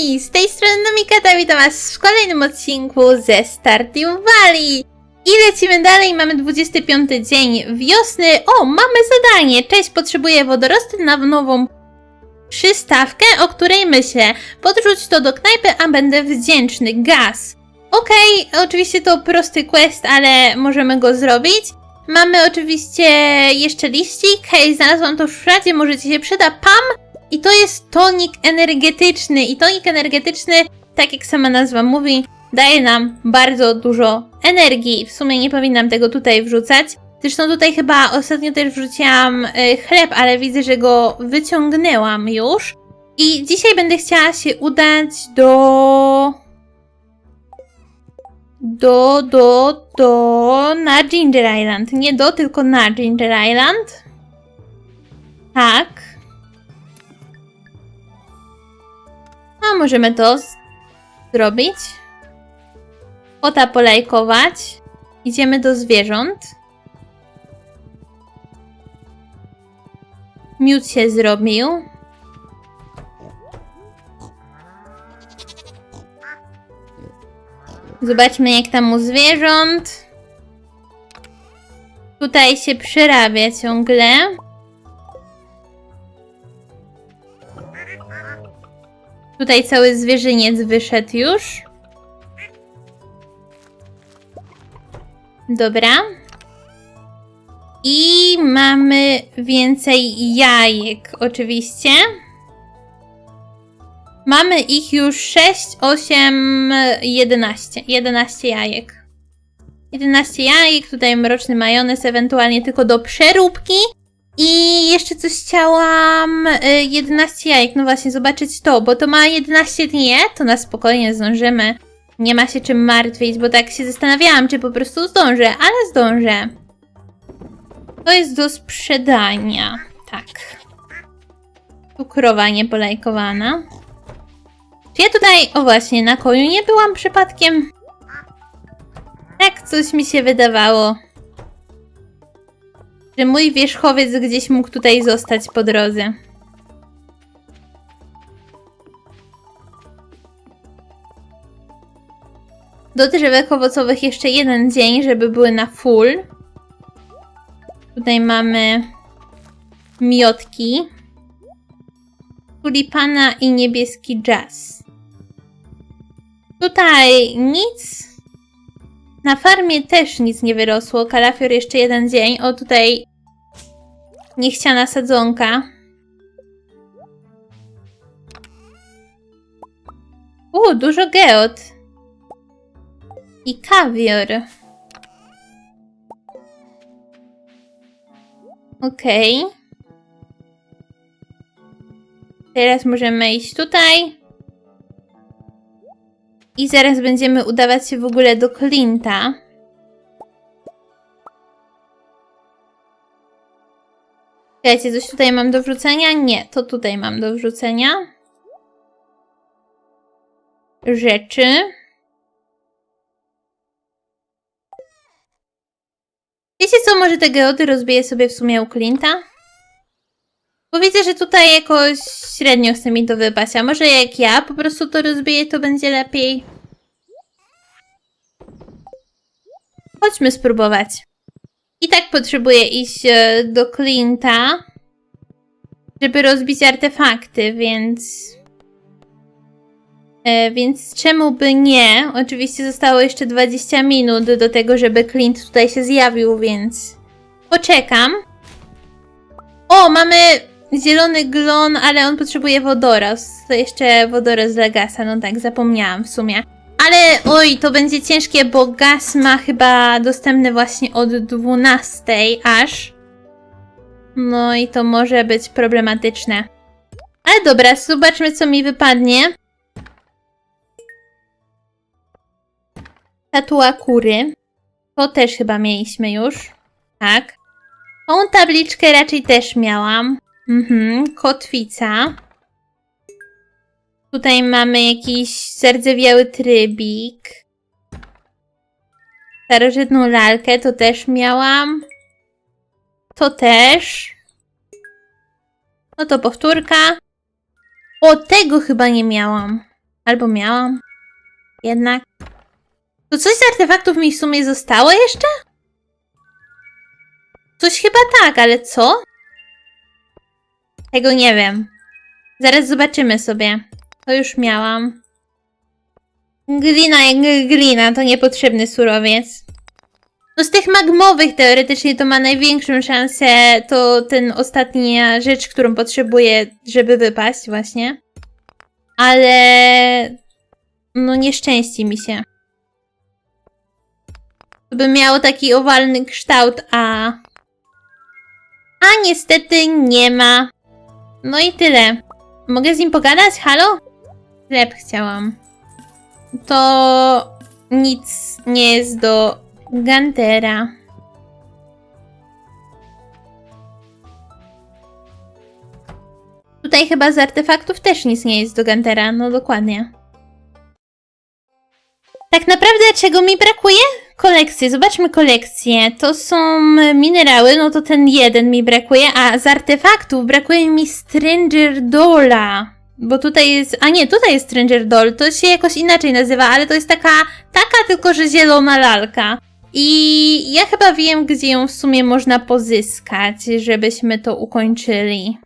Hej, z tej strony Nomikata, witam was w kolejnym odcinku ze Stardew Valley. I lecimy dalej, mamy 25 dzień wiosny. O, mamy zadanie. Cześć, potrzebuję wodorosty na nową przystawkę, o której myślę. Podrzuć to do knajpy, a będę wdzięczny. Gaz. Okej, oczywiście to prosty quest, ale możemy go zrobić. Mamy oczywiście jeszcze liścik. Hej, znalazłam to w szufladzie, może ci się przyda. Pam! I to jest tonik energetyczny. I tonik energetyczny, tak jak sama nazwa mówi, daje nam bardzo dużo energii. W sumie nie powinnam tego tutaj wrzucać. Zresztą tutaj chyba ostatnio też wrzuciłam y, chleb, ale widzę, że go wyciągnęłam już. I dzisiaj będę chciała się udać do. Do, do, do. Na Ginger Island. Nie do, tylko na Ginger Island. Tak. A możemy to zrobić. Kota polajkować. Idziemy do zwierząt. Miód się zrobił. Zobaczmy jak tam u zwierząt. Tutaj się przerabia ciągle. Tutaj cały zwierzyniec wyszedł już. Dobra. I mamy więcej jajek, oczywiście. Mamy ich już 6, 8, 11. 11 jajek. 11 jajek, tutaj mroczny majonez, ewentualnie tylko do przeróbki. I jeszcze coś chciałam. y, 11 jajek, no właśnie, zobaczyć to, bo to ma 11 dni, to na spokojnie zdążymy. Nie ma się czym martwić, bo tak się zastanawiałam, czy po prostu zdążę, ale zdążę. To jest do sprzedania. Tak. Tu krowa niepolajkowana. Czy ja tutaj, o właśnie, na koniu nie byłam przypadkiem? Tak coś mi się wydawało. Że mój wierzchowiec gdzieś mógł tutaj zostać po drodze. Do drzewek owocowych jeszcze jeden dzień, żeby były na full. Tutaj mamy miotki, tulipana i niebieski jazz. Tutaj nic. Na farmie też nic nie wyrosło. Kalafior jeszcze jeden dzień. O, tutaj niechciana sadzonka. U, dużo geot. I kawior. Okej. Teraz możemy iść tutaj. I zaraz będziemy udawać się w ogóle do Clint'a. Słuchajcie, coś tutaj mam do wrzucenia? Nie, to tutaj mam do wrzucenia. Rzeczy. Wiecie co, może te geody rozbiję sobie w sumie u Clint'a? Bo widzę, że tutaj jakoś średnio chce mi to wypaść, a może jak ja po prostu to rozbiję, to będzie lepiej. Chodźmy spróbować. I tak potrzebuję iść e, do Clint'a, żeby rozbić artefakty, więc... E, więc czemu by nie? Oczywiście zostało jeszcze 20 minut do tego, żeby Clint tutaj się zjawił, więc poczekam. O, mamy zielony glon, ale on potrzebuje wodoros. To jeszcze wodoros dla gasa, no tak, zapomniałam w sumie. Ale oj, to będzie ciężkie, bo gaz ma chyba dostępny właśnie od 12 aż. No i to może być problematyczne. Ale dobra, zobaczmy co mi wypadnie. Tatua kury. To też chyba mieliśmy już. Tak. Tą tabliczkę raczej też miałam. Mhm, kotwica. Tutaj mamy jakiś zardzewiały trybik. Starożytną lalkę to też miałam. To też. No to powtórka. O, tego chyba nie miałam. Albo miałam. Jednak. To coś z artefaktów mi w sumie zostało jeszcze? Coś chyba tak, ale co? Tego nie wiem. Zaraz zobaczymy sobie. To już miałam. Glina jak glina, to niepotrzebny surowiec. No z tych magmowych teoretycznie to ma największą szansę, to ten ostatnia rzecz, którą potrzebuję, żeby wypaść właśnie. Ale... No nieszczęści mi się. To by miało taki owalny kształt, a... A niestety nie ma. No i tyle. Mogę z nim pogadać? Halo? Chleb chciałam. To nic nie jest do Gantera. Tutaj chyba z artefaktów też nic nie jest do Gantera, no dokładnie. Tak naprawdę czego mi brakuje? Kolekcje, zobaczmy kolekcję. To są minerały, no to ten jeden mi brakuje, a z artefaktów brakuje mi Stranger Dola. Bo tutaj jest, a nie, tutaj jest Stranger Doll, to się jakoś inaczej nazywa, ale to jest taka, taka tylko, że zielona lalka. I ja chyba wiem, gdzie ją w sumie można pozyskać, żebyśmy to ukończyli.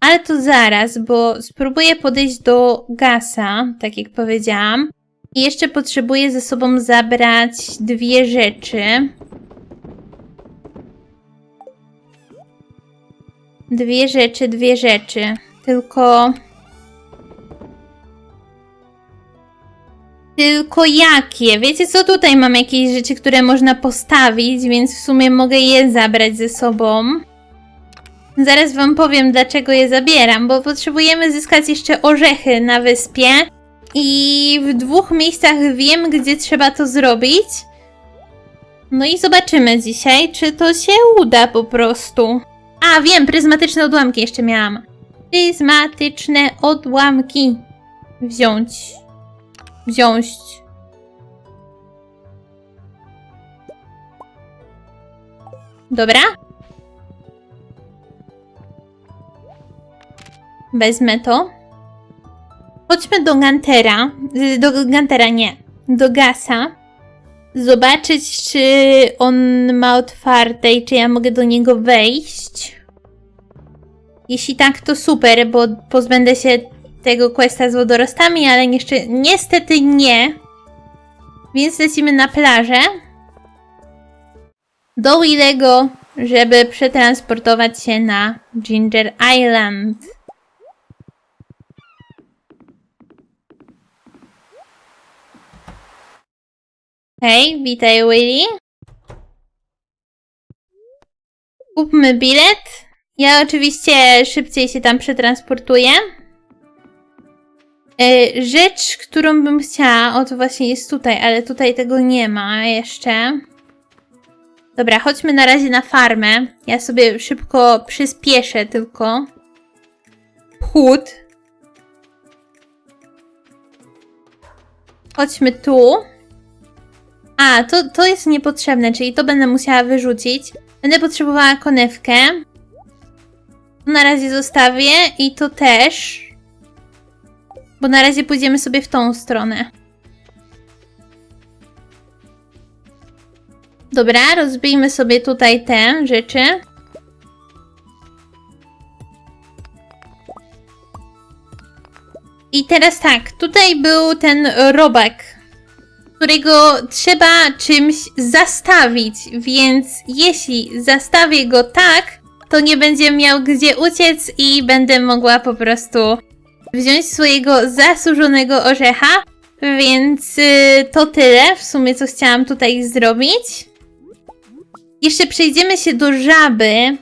Ale to zaraz, bo spróbuję podejść do gasa, tak jak powiedziałam. I jeszcze potrzebuję ze sobą zabrać dwie rzeczy. Dwie rzeczy, dwie rzeczy. Tylko. Tylko jakie? Wiecie co? Tutaj mam jakieś rzeczy, które można postawić, więc w sumie mogę je zabrać ze sobą. Zaraz wam powiem, dlaczego je zabieram, bo potrzebujemy zyskać jeszcze orzechy na wyspie. I w dwóch miejscach wiem, gdzie trzeba to zrobić. No i zobaczymy dzisiaj, czy to się uda po prostu. A, wiem, pryzmatyczne odłamki jeszcze miałam. Pryzmatyczne odłamki. Wziąć. Wziąć. Dobra. Wezmę to. Chodźmy do Gantera. y, Do Gantera nie. Do Gasa. Zobaczyć, czy on ma otwarte i czy ja mogę do niego wejść. Jeśli tak, to super, bo pozbędę się tego questa z wodorostami, ale niestety nie. Więc lecimy na plażę. Do Willego, żeby przetransportować się na Ginger Island. Hej, witaj Willy. Kupmy bilet. Ja oczywiście szybciej się tam przetransportuję. E, Rzecz, którą bym chciała, o to właśnie jest tutaj, ale tutaj tego nie ma jeszcze. Dobra, chodźmy na razie na farmę. Ja sobie szybko przyspieszę tylko. Chód. Chodźmy tu. A, to, to jest niepotrzebne, czyli to będę musiała wyrzucić. Będę potrzebowała konewkę. Na razie zostawię i to też. Bo na razie pójdziemy sobie w tą stronę. Dobra, rozbijmy sobie tutaj te rzeczy. I teraz tak, tutaj był ten robak, którego trzeba czymś zastawić, więc jeśli zastawię go tak, to nie będzie miał gdzie uciec i będę mogła po prostu wziąć swojego zasłużonego orzecha. Więc y, to tyle w sumie, co chciałam tutaj zrobić. Jeszcze przejdziemy się do żaby,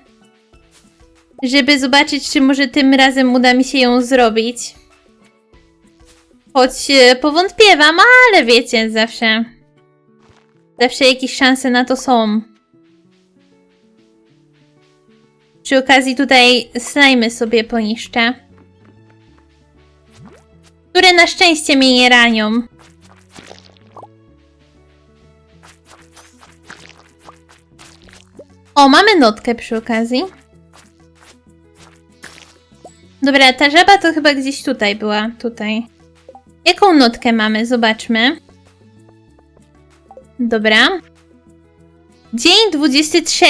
żeby zobaczyć, czy może tym razem uda mi się ją zrobić. Choć e, powątpiewam, ale wiecie, zawsze. Zawsze jakieś szanse na to są. Przy okazji tutaj slajmy sobie poniszczę. Które na szczęście mnie nie ranią. O, mamy notkę przy okazji. Dobra, ta żaba to chyba gdzieś tutaj była. Tutaj. Jaką notkę mamy? Zobaczmy. Dobra. Dzień 23.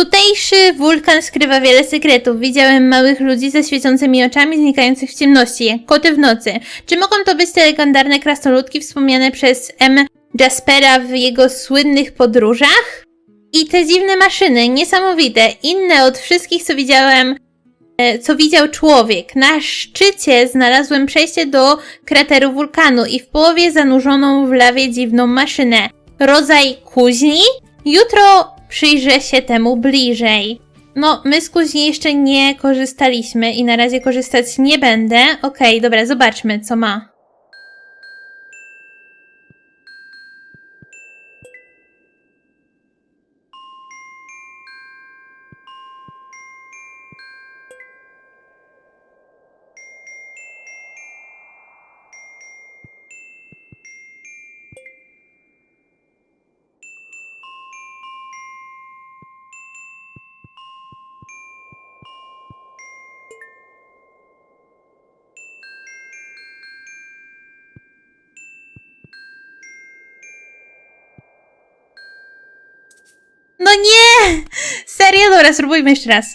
Tutejszy wulkan skrywa wiele sekretów. Widziałem małych ludzi ze świecącymi oczami znikających w ciemności, jak koty w nocy. Czy mogą to być te legendarne krasnoludki wspomniane przez M. Jaspera w jego słynnych podróżach? I te dziwne maszyny, niesamowite, inne od wszystkich, co widziałem, e, co widział człowiek. Na szczycie znalazłem przejście do krateru wulkanu i w połowie zanurzoną w lawie dziwną maszynę. Rodzaj kuźni? Jutro przyjrzę się temu bliżej. No, my z kuźni jeszcze nie korzystaliśmy i na razie korzystać nie będę. Okej, dobra, zobaczmy, co ma. No nie! Serio? Dobra, spróbujmy jeszcze raz.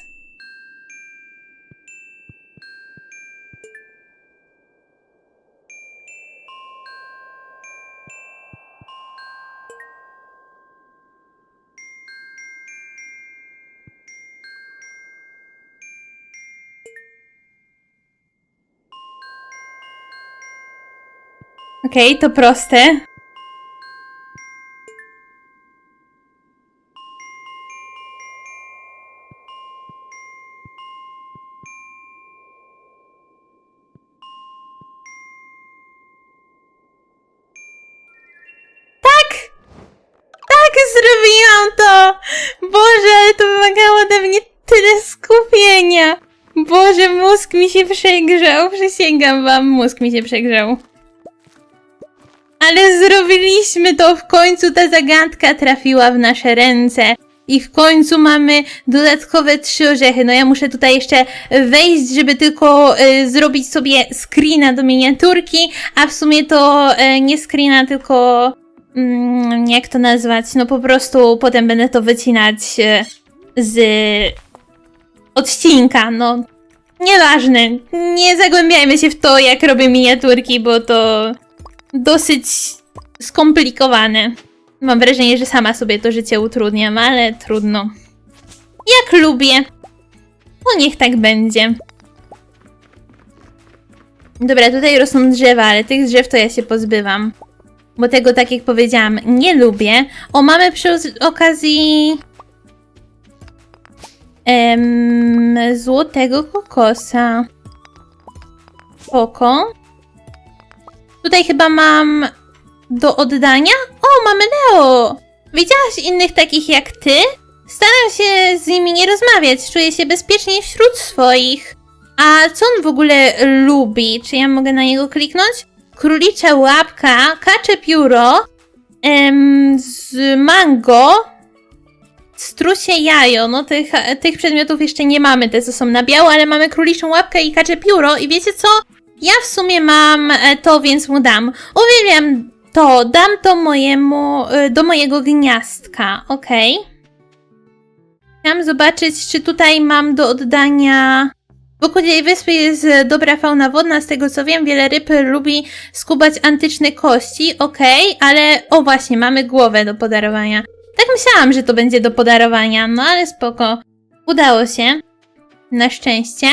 Okej, to proste. To! Boże, ale to wymagało ode mnie tyle skupienia! Boże, mózg mi się przegrzał, przysięgam wam, mózg mi się przegrzał. Ale zrobiliśmy to w końcu, ta zagadka trafiła w nasze ręce. I w końcu mamy dodatkowe trzy orzechy. No ja muszę tutaj jeszcze wejść, żeby tylko y, zrobić sobie screena do miniaturki, a w sumie to y, nie screena, tylko mm, jak to nazwać? No po prostu potem będę to wycinać y, z odcinka. No nieważne. Nie zagłębiajmy się w to, jak robię miniaturki, bo to dosyć skomplikowane. Mam wrażenie, że sama sobie to życie utrudniam, ale trudno. Jak lubię. No niech tak będzie. Dobra, tutaj rosną drzewa, ale tych drzew to ja się pozbywam. Bo tego, tak jak powiedziałam, nie lubię. O, mamy przy okazji... Em, złotego kokosa. Spoko. Tutaj chyba mam do oddania? O, mamy Leo! Widziałaś innych takich jak ty? Staram się z nimi nie rozmawiać, czuję się bezpiecznie wśród swoich. A co on w ogóle lubi? Czy ja mogę na niego kliknąć? Królicza łapka, kacze pióro, em, z mango, strusie jajo. No tych, tych przedmiotów jeszcze nie mamy, te co są na biało, ale mamy króliczą łapkę i kacze pióro i wiecie co? Ja w sumie mam e, to, więc mu dam. Uwielbiam to, dam to mojemu, e, do mojego gniazdka, okej. Chciałam zobaczyć, czy tutaj mam do oddania... Wokół tej wyspy jest e, dobra fauna wodna, z tego co wiem, wiele ryb lubi skubać antyczne kości, okej, ale o właśnie, mamy głowę do podarowania. Tak myślałam, że to będzie do podarowania, no ale spoko. Udało się. Na szczęście.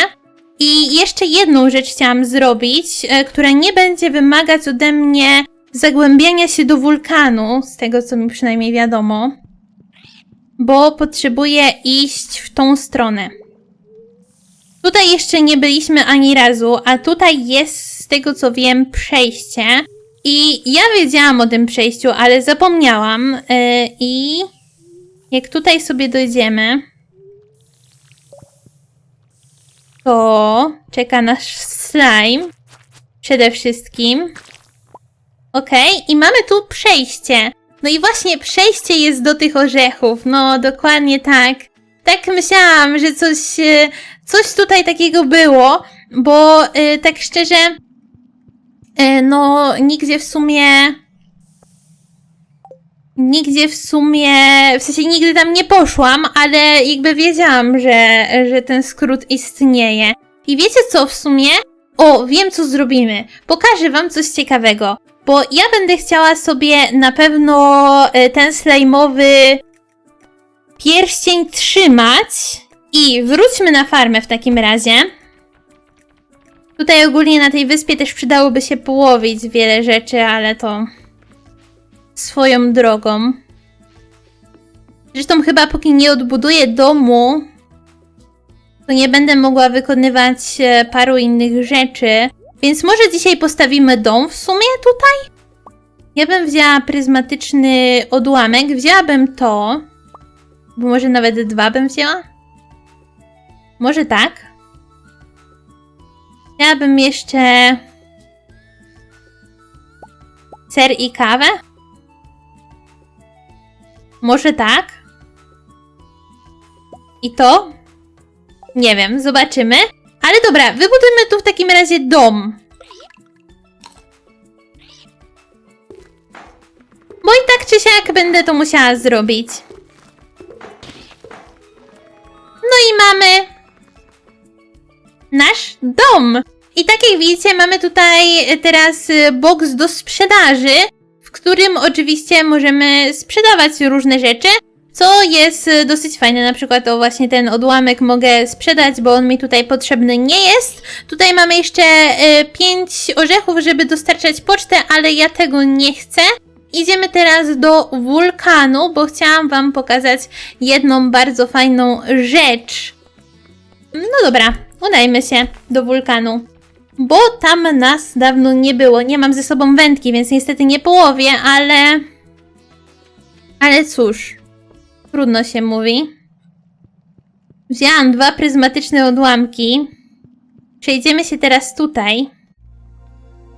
I jeszcze jedną rzecz chciałam zrobić, e, która nie będzie wymagać ode mnie zagłębiania się do wulkanu, z tego co mi przynajmniej wiadomo, bo potrzebuję iść w tą stronę. Tutaj jeszcze nie byliśmy ani razu, a tutaj jest, z tego co wiem, przejście. I ja wiedziałam o tym przejściu, ale zapomniałam. e, I jak tutaj sobie dojdziemy, to czeka nasz slime. Przede wszystkim. Okej, i mamy tu przejście. No i właśnie przejście jest do tych orzechów. No, dokładnie tak. Tak myślałam, że coś, e, coś tutaj takiego było, bo e, tak szczerze, e, no nigdzie w sumie nigdzie w sumie, w sensie nigdy tam nie poszłam, ale jakby wiedziałam, że, że ten skrót istnieje. I wiecie co w sumie? O, wiem co zrobimy. Pokażę wam coś ciekawego. Bo ja będę chciała sobie na pewno e, ten slajmowy pierścień trzymać. I wróćmy na farmę w takim razie. Tutaj ogólnie na tej wyspie też przydałoby się połowić wiele rzeczy, ale to swoją drogą. Zresztą chyba póki nie odbuduję domu, to nie będę mogła wykonywać e, paru innych rzeczy. Więc może dzisiaj postawimy dom w sumie tutaj? Ja bym wzięła pryzmatyczny odłamek, wzięłabym to. Bo może nawet dwa bym wzięła? Może tak? Wzięłabym jeszcze ser i kawę? Może tak? I to? Nie wiem, zobaczymy. Ale dobra, wybudujmy tu w takim razie dom. Bo i tak czy siak będę to musiała zrobić. No i mamy nasz dom. I tak jak widzicie, mamy tutaj teraz box do sprzedaży, w którym oczywiście możemy sprzedawać różne rzeczy, co jest dosyć fajne. Na przykład o właśnie ten odłamek mogę sprzedać, bo on mi tutaj potrzebny nie jest. Tutaj mamy jeszcze 5 orzechów, żeby dostarczać pocztę, ale ja tego nie chcę. Idziemy teraz do wulkanu, bo chciałam Wam pokazać jedną bardzo fajną rzecz. No dobra, udajmy się do wulkanu. Bo tam nas dawno nie było. Nie mam ze sobą wędki, więc niestety nie połowię, ale. Ale cóż, trudno się mówi. Wzięłam dwa pryzmatyczne odłamki. Przejdziemy się teraz tutaj.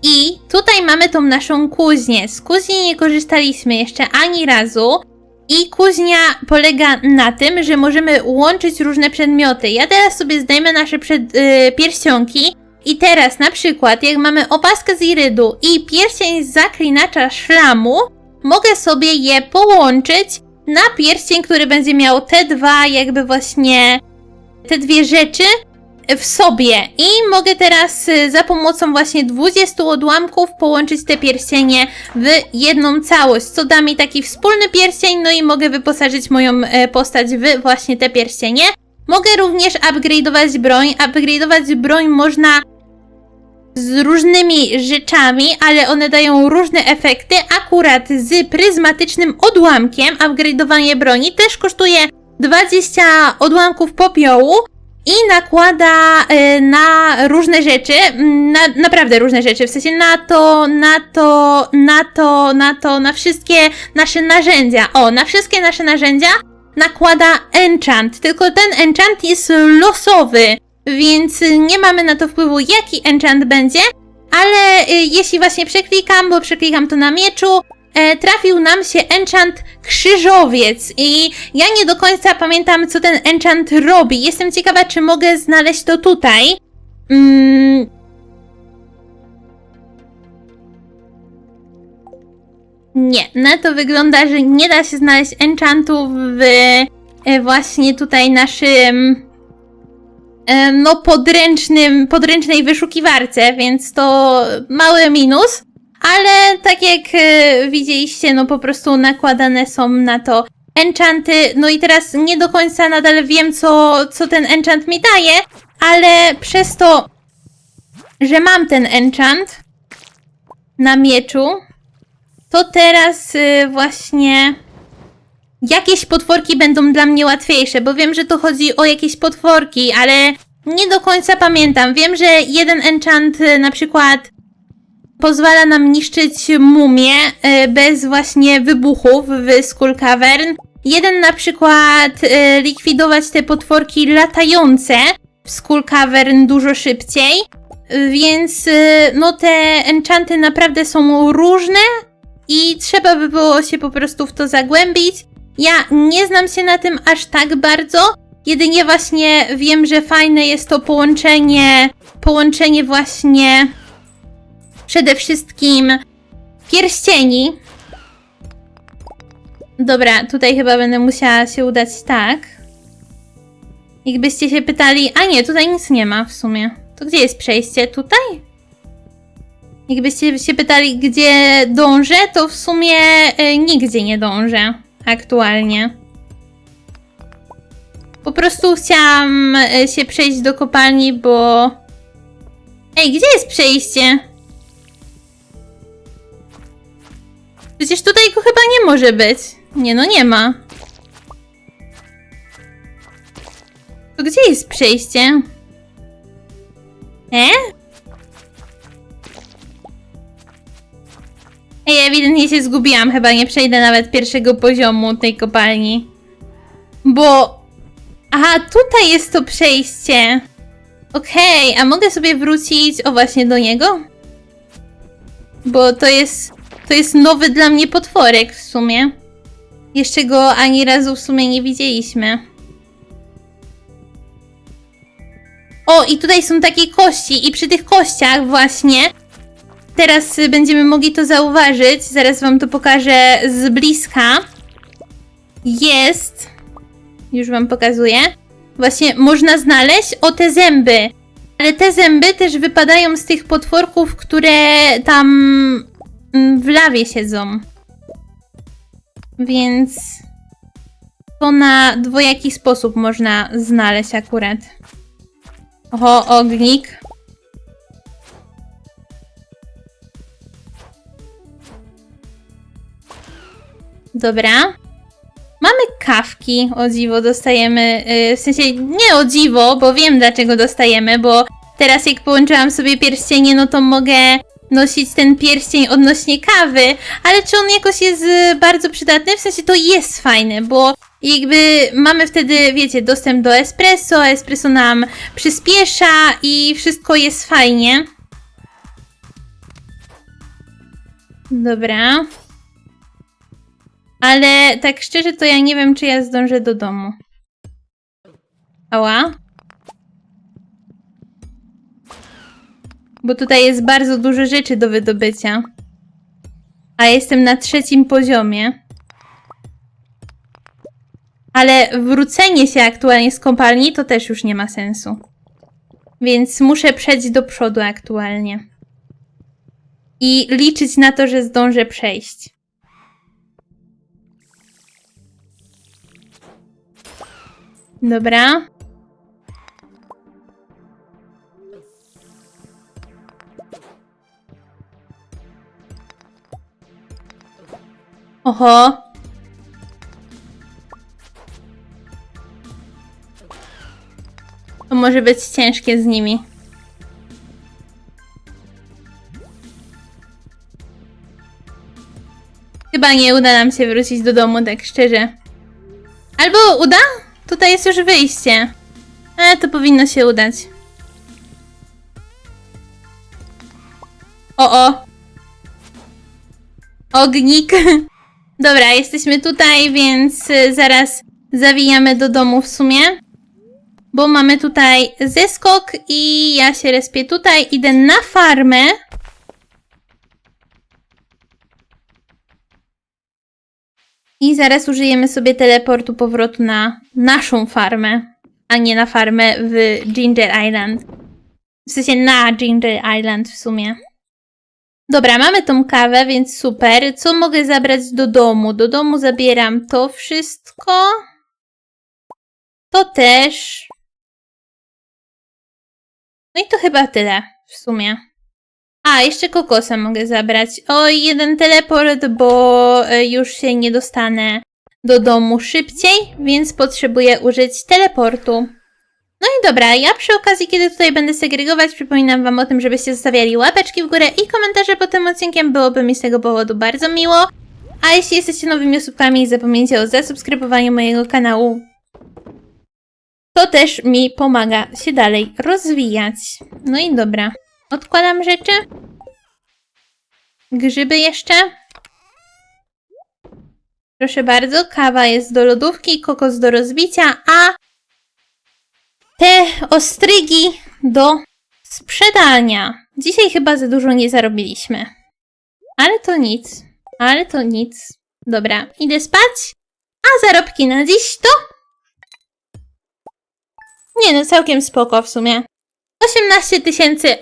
I tutaj mamy tą naszą kuźnię. Z kuźni nie korzystaliśmy jeszcze ani razu. I kuźnia polega na tym, że możemy łączyć różne przedmioty. Ja teraz sobie zdejmę nasze przed, yy, pierścionki. I teraz na przykład, jak mamy opaskę z irydu i pierścień z zaklinacza szlamu, mogę sobie je połączyć na pierścień, który będzie miał te dwa, jakby właśnie te dwie rzeczy w sobie. I mogę teraz y, za pomocą właśnie 20 odłamków połączyć te pierścienie w jedną całość, co da mi taki wspólny pierścień, no i mogę wyposażyć moją e, postać w właśnie te pierścienie. Mogę również upgrade'ować broń. Upgrade'ować broń można z różnymi rzeczami, ale one dają różne efekty. Akurat z pryzmatycznym odłamkiem upgrade'owanie broni też kosztuje 20 odłamków popiołu i nakłada y, na różne rzeczy, na, naprawdę różne rzeczy, w sensie na to, na to, na to, na to, na wszystkie nasze narzędzia. O, na wszystkie nasze narzędzia nakłada enchant, tylko ten enchant jest losowy, więc nie mamy na to wpływu, jaki enchant będzie, ale y, jeśli właśnie przeklikam, bo przeklikam to na mieczu, e, trafił nam się enchant krzyżowiec i ja nie do końca pamiętam, co ten enchant robi. Jestem ciekawa, czy mogę znaleźć to tutaj. Mm. Nie, na to wygląda, że nie da się znaleźć enchantów w e, właśnie tutaj naszym e, no podręcznym, podręcznej wyszukiwarce, więc to mały minus. Ale tak jak e, widzieliście, no po prostu nakładane są na to enchanty. No i teraz nie do końca nadal wiem, co, co ten enchant mi daje, ale przez to, że mam ten enchant na mieczu, to teraz y, właśnie jakieś potworki będą dla mnie łatwiejsze, bo wiem, że to chodzi o jakieś potworki, ale nie do końca pamiętam. Wiem, że jeden enchant y, na przykład pozwala nam niszczyć mumie y, bez właśnie wybuchów w Skull Cavern. Jeden na przykład y, likwidować te potworki latające w Skull Cavern dużo szybciej. Y, Więc no te enchanty naprawdę są różne i trzeba by było się po prostu w to zagłębić. Ja nie znam się na tym aż tak bardzo. Jedynie właśnie wiem, że fajne jest to połączenie, połączenie właśnie przede wszystkim pierścieni. Dobra, tutaj chyba będę musiała się udać tak. Jakbyście się pytali, a nie, tutaj nic nie ma w sumie. To gdzie jest przejście? Tutaj? Jakbyście się pytali, gdzie dążę, to w sumie y, nigdzie nie dążę aktualnie. Po prostu chciałam y, się przejść do kopalni, bo. Ej, gdzie jest przejście? Przecież tutaj go chyba nie może być. Nie, no nie ma. To gdzie jest przejście? E? Ej, ewidentnie się zgubiłam. Chyba nie przejdę nawet pierwszego poziomu tej kopalni. Bo... Aha, tutaj jest to przejście. Okej, a mogę sobie wrócić, o właśnie, do niego? Bo to jest... To jest nowy dla mnie potworek w sumie. Jeszcze go ani razu w sumie nie widzieliśmy. O, i tutaj są takie kości, i przy tych kościach właśnie teraz będziemy mogli to zauważyć. Zaraz wam to pokażę z bliska. Jest. Już wam pokazuję. Właśnie można znaleźć o te zęby. Ale te zęby też wypadają z tych potworków, które tam w lawie siedzą. Więc to na dwojaki sposób można znaleźć akurat. Oho, ognik. Dobra. Mamy kawki, o dziwo dostajemy, yy, w sensie nie o dziwo, bo wiem dlaczego dostajemy, bo teraz jak połączyłam sobie pierścienie, no to mogę nosić ten pierścień odnośnie kawy, ale czy on jakoś jest y, bardzo przydatny? W sensie to jest fajne, bo jakby mamy wtedy, wiecie, dostęp do espresso, espresso nam przyspiesza i wszystko jest fajnie. Dobra. Ale tak szczerze to ja nie wiem, czy ja zdążę do domu. Ała. Bo tutaj jest bardzo dużo rzeczy do wydobycia. A jestem na trzecim poziomie. Ale wrócenie się aktualnie z kopalni to też już nie ma sensu. Więc muszę przejść do przodu aktualnie. I liczyć na to, że zdążę przejść. Dobra. Oho. To może być ciężkie z nimi. Chyba nie uda nam się wrócić do domu, tak szczerze. Albo uda? Tutaj jest już wyjście. Ale to powinno się udać. O, o. Ognik. Dobra, jesteśmy tutaj, więc y, zaraz zawijamy do domu w sumie. Bo mamy tutaj zeskok i ja się respię tutaj. Idę na farmę. I zaraz użyjemy sobie teleportu powrotu na naszą farmę, a nie na farmę w Ginger Island. W sensie na Ginger Island w sumie. Dobra, mamy tą kawę, więc super. Co mogę zabrać do domu? Do domu zabieram to wszystko. To też. No i to chyba tyle w sumie. A, jeszcze kokosa mogę zabrać. O, i jeden teleport, bo e, już się nie dostanę do domu szybciej, więc potrzebuję użyć teleportu. No i dobra, ja przy okazji, kiedy tutaj będę segregować, przypominam Wam o tym, żebyście zostawiali łapeczki w górę i komentarze pod tym odcinkiem, byłoby mi z tego powodu bardzo miło. A jeśli jesteście nowymi osobkami, nie zapomnijcie o zasubskrybowaniu mojego kanału. To też mi pomaga się dalej rozwijać. No i dobra, odkładam rzeczy. Grzyby jeszcze. Proszę bardzo, kawa jest do lodówki, kokos do rozbicia, a te ostrygi do sprzedania. Dzisiaj chyba za dużo nie zarobiliśmy. Ale to nic. Ale to nic. Dobra, idę spać. A zarobki na dziś to? Nie no, całkiem spoko w sumie. 18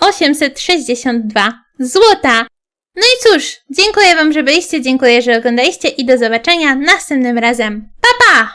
862 złota. No i cóż, dziękuję Wam, że byliście, dziękuję, że oglądaliście i do zobaczenia następnym razem. Pa, pa!